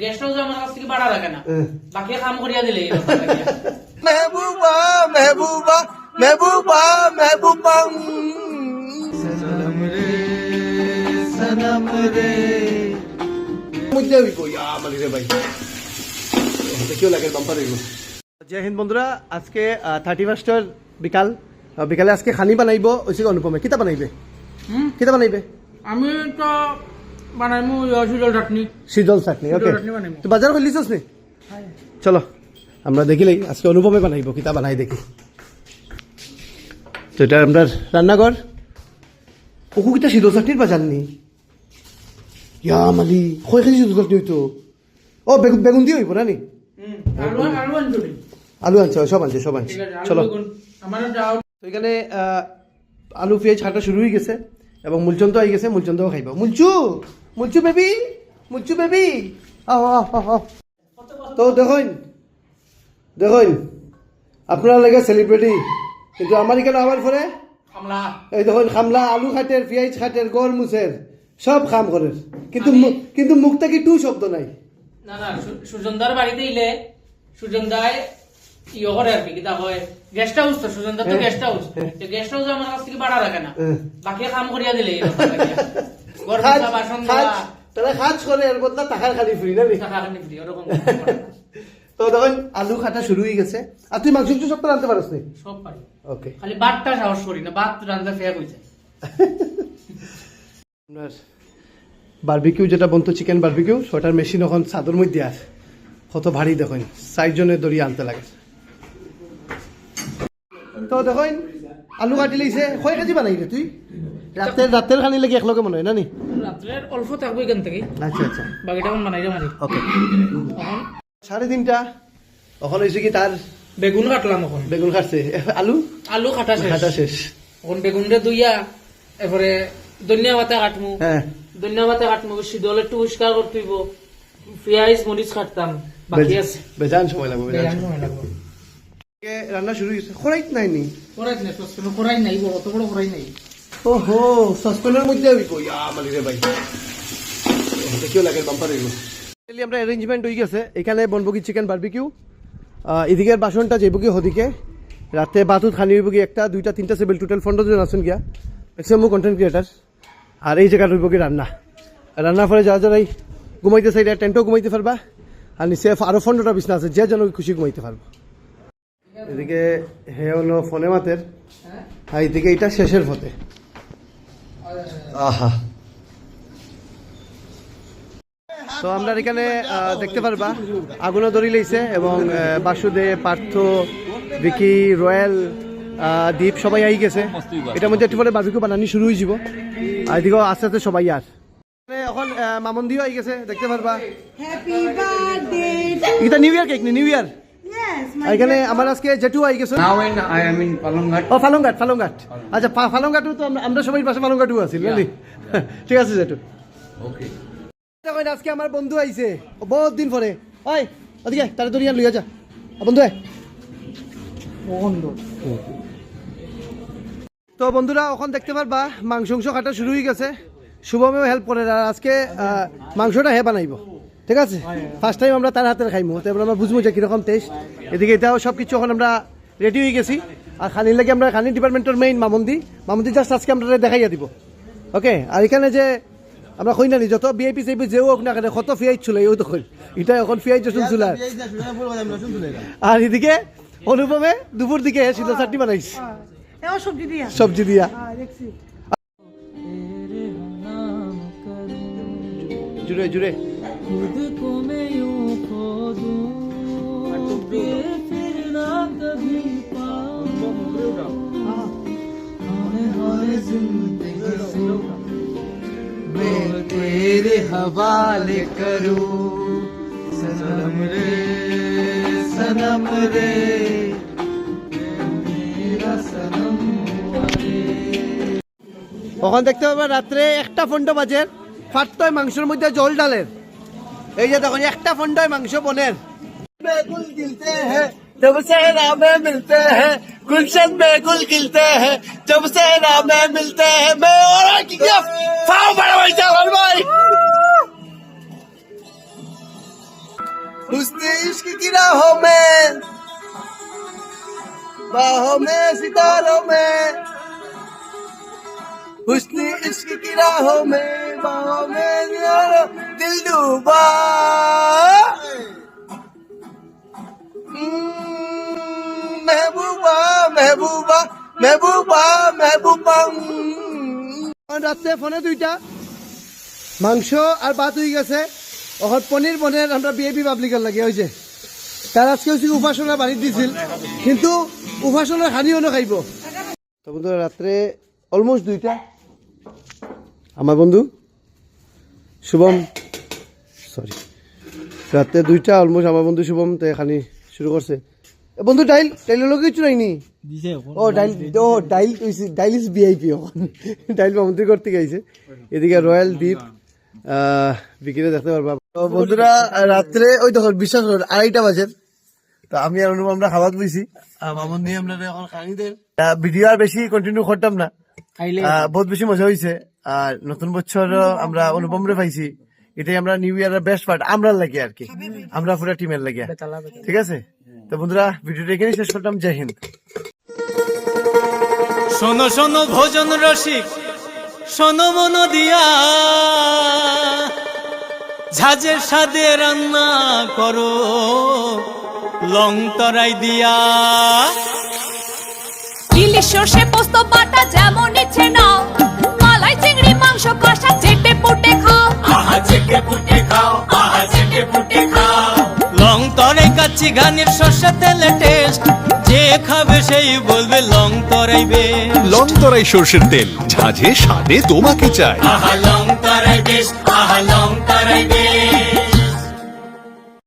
গেস্টও আমার কাছ থেকে না। বাকি কাম করিয়া দিলে মেহবুবা মেহবুবা মেহবুবা মেহবুবা। রে রে। দেখিও লাগে জয় হিন্দ বন্ধুরা আজকে থার্টি ফার্স্টের বিকাল। বিকালে আজকে খানি বানাইব ওইসে অনুপমে। কিতা বানাইবে? কিতা বানাইবে? আমি তো বানাইমু সুজল চাটনি। শীতল চাটনি ওকে শীতল চাটনি বানাইবো। তো বাজার খুলিছস নি? চলো আমরা দেখিলেই আজকে অনুপমে বানাইব কিতা বানাই দেখি। তো এটা আপনার রান্নাঘর ওকু কিতা শীতল চাটনির বাজার নি? ইয়া মালি কয় কেজি শীতল চাটনি হইতো ও বেগুন বেগুন দিয়ে হইব না নি? আলু আনছে সব আনছে সব আনছে চলো। তো এখানে আলু পেঁয়াজ কাটা শুরু হয়ে গেছে। এবং মূলচন্দ হয়ে গেছে মূলচন্দও খাইব মুলচু! মুলচু বেবি মুলচু বেবি। তো দেখুন দেখুন আপনারা লাগে সেলিব্রিটি কিন্তু আমার এখানে আবার পরে এই দেখুন খামলা আলু খাটের পেঁয়াজ খাটের গড় মুছের সব খাম করের কিন্তু কিন্তু মুখ থেকে টু শব্দ নাই। না না সুজনদার বাড়িতে ইলে সুজনদায় ইয়ে করে আর কি কিতা হয়। গেস্ট হাউস তো সুজনদার তো। গেস্ট হাউস গেস্ট হাউস আমার কাছ থেকে ভাড়া রাখে না। বাকি কাম করিয়া দিলে তারা খাজ করে এর বদলা টাকার খালি ফ্রি না। তো আলু খাটা শুরু হয়ে গেছে। আর তুই মাংস সব তো রাখতে নি? সব পারি। ওকে। খালি বাতটা সাহস করি না বাত রান্না ফেয়া হয়ে যায়। আপনার যেটা বলতো চিকেন বারবিকিউ ওটার মেশিন এখন চাদর মধ্যে আছে। কত ভারী দেখুন চারজনে দড়ি আনতে লাগে। তো দেখুন আলু কাটি লইছে কয় কেজি বানাই তুই? রাতের রাতের খানি লাগি একলগে মনে হয় না নি? রাত্রে অল্প থাকব এখান থেকে। আচ্ছা আচ্ছা। বাকিটা এখন বানাই মারি ওকে। সাড়ে তিনটা। এখন হয়েছে কি তার বেগুন কাটলাম এখন বেগুন কাটছে। আলু? আলু কাটা শেষ। কাটা শেষ। এখন বেগুনটা দুইয়া এরপরে ধনিয়া পাতা কাটমু। হ্যাঁ। ধনিয়া পাতা কাটমু শীতল একটু পরিষ্কার করতে হইব পেঁয়াজ মরিচ কাটতাম বাকি আছে। বেজান সময় লাগবে বেজান সময়। লাগবে। রান্না শুরু হয়েছে। খরাইত নাই নি? করাই নাই করাই নাই বড় অত বড় করাই নাই। ওহো সসপেনের মধ্যে আমি কই? আ মালি রে ভাই। দেখিও লাগে বাম্পার এগুলো? আমরা অ্যারেঞ্জমেন্ট হয়ে গেছে। এখানে বনবগি চিকেন বারবিকিউ এদিকের বাসনটা যাইব কি হদিকে রাতে বাতুত খানি হইব একটা, দুইটা, তিনটা সেবেল টোটাল পনেরো জন আছেন গিয়া। ম্যাক্সিমাম কন্টেন্ট ক্রিয়েটার আর এই জায়গাটা হইব রান্না। রান্নার পরে যারা যারাই ঘুমাইতে চাই টেন্টও ঘুমাইতে পারবা। আর নিচে আরও পনেরোটা বিছনা আছে, যে যেন খুশি ঘুমাইতে পারব। এদিকে হে হলো ফোনে মাতের। আর এদিকে এটা শেষের ফতে আহা। তো আমরা এখানে দেখতে পারবা আগুনও দড়ি লইছে এবং বাসুদেব পার্থ বিকি রয়্যাল দ্বীপ সবাই আই গেছে। এটার মধ্যে একটু পরে বাবিকু বানানি শুরু হয়ে যাব। আর এদিকেও আস্তে আস্তে সবাই আর। এখানে আহ, মামন্দিও আই গেছে দেখতে পারবা। এটা নিউ ইয়ার কেক নি নিউ ইয়ার এখানে আমার আজকে জেঠু আই গেছে Now in I am in Palungat. ও ফালংঘাট ফালংঘাট আচ্ছা ফালংঘাটও তো আমরা- সবাই পাশে ফালংঘাটও আছি বুঝলি ঠিক আছে জেঠু। Okay. দেখুন আজকে আমার বন্ধু আইছে। বহুত দিন পরে। ওই ওদিকে তারে দরিয়া লইয়া যা। ও বন্ধু আয়। তো বন্ধুরা এখন দেখতে পারবা মাংস অংশ কাটা শুরু হয়ে গেছে। শুভমেও হেল্প করে আর আজকে মাংসটা হে বানাইব। ঠিক আছে? ফার্স্ট টাইম আমরা তার হাতের খাইমু তো এবার আমরা বুঝব যে কীরকম টেস্ট এদিকে এটাও সব কিছু এখন আমরা রেডি হয়ে গেছি। আর খানির লাগে আমরা খানি ডিপার্টমেন্টের মেইন মামন্দি। মামন্দি জাস্ট আজকে আমরা দেখাইয়া দিব। ওকে আর এখানে যে আমরা কই না নি যত বিআইপি সিআইপি যেও হোক না কেন কত ফিয়াই চলে ও তো কই। এটা এখন ফিয়াই রসুন চুলার। আর এদিকে অনুপমে দুপুর দিকে শীতল চাটনি বানাইছি। সবজি দিয়া। সবজি দিয়া। मैं तेरे हवाले करूं सनम रे सनम रे मेरा सनम रे তখন দেখতে পাবে রাত্রে একটা ফন্ড বাজের ফাটতয় মাংসের মধ্যে জল ডালের এই যে তখন একটা ফন্ডয় মাংস বনের गुल खिलते हैं जब सहरा में मिलते हैं गुलशन में गुल खिलते हैं जब सहरा में मिलते हैं मैं और की फाओ बड़ा भाई चल भाई हुस्न इश्क की राहों में बाहों में सितारों में हुस्न इश्क की राहों में बाहों में सितारों दिल डूबा हम्म, महबूबा महबूबा महबूबा महबूबा রাত্রে ফোনে দুইটা মাংস আর ভাত হয়ে গেছে অহর পনির বনের আমরা বিএপি পাবলিকের লাগে হয়েছে তার আজকে হচ্ছে উপাসনা বাড়ি দিছিল কিন্তু উপাসনার হানিও না খাইব তো বন্ধু রাত্রে অলমোস্ট দুইটা আমার বন্ধু শুভম। সরি রাত্রে দুইটা অলমোস্ট আমার বন্ধু শুভম তো খানি শুরু করছে। বন্ধু ডাইল ডাইলের লোক কিছু নাইনি ও ডাইল ও ডাইল ডাইল ভিআইপি এখন ডাইল মন্ত্রী করতে গেছে এদিকে রয়্যাল দ্বীপ আহ, বিকেলে দেখতে পারবা। তো বন্ধুরা রাত্রে ওই তখন বিশ্বাস করুন আড়াইটা বাজে। তো আমি আর অনুভব আমরা খাবার বইছি মামন নিয়ে আমরা এখন খানি দেন ভিডিও আর বেশি কন্টিনিউ করতাম না। বহুত বেশি মজা হয়েছে আর নতুন বছর আমরা অনুপম রে পাইছি। এটাই আমরা নিউ ইয়ারের বেস্ট পার্ট আমরা লাগে আর কি। আমরা পুরো টিমের লাগে। ঠিক আছে? তো বন্ধুরা ভিডিওটা এখানে শেষ করতাম জয় হিন্দ। শোনো শোনো ভোজন রসিক শোনো মন দিয়া। ঝাঁঝের সাদে রান্না করো লং তরাই দিয়া। ইলিশ সর্ষে পোস্ত বাটা যেমন ইচ্ছে নাও। মাংস কষা চেটে পুটে খাও। আহা চেটে পুটে খাও আহা চেটে পুটে খাও। লং তরাই কাচ্চি ঘানির শস্যা তেলে টেস্ট যে খাবে সেই বলবে লং তরাইবে লং তরাই সর্ষের তেল ঝাঁঝে স্বাদে তোমাকে চাই। আহা লং তরাই বেশ আহা লং তরাই বেশ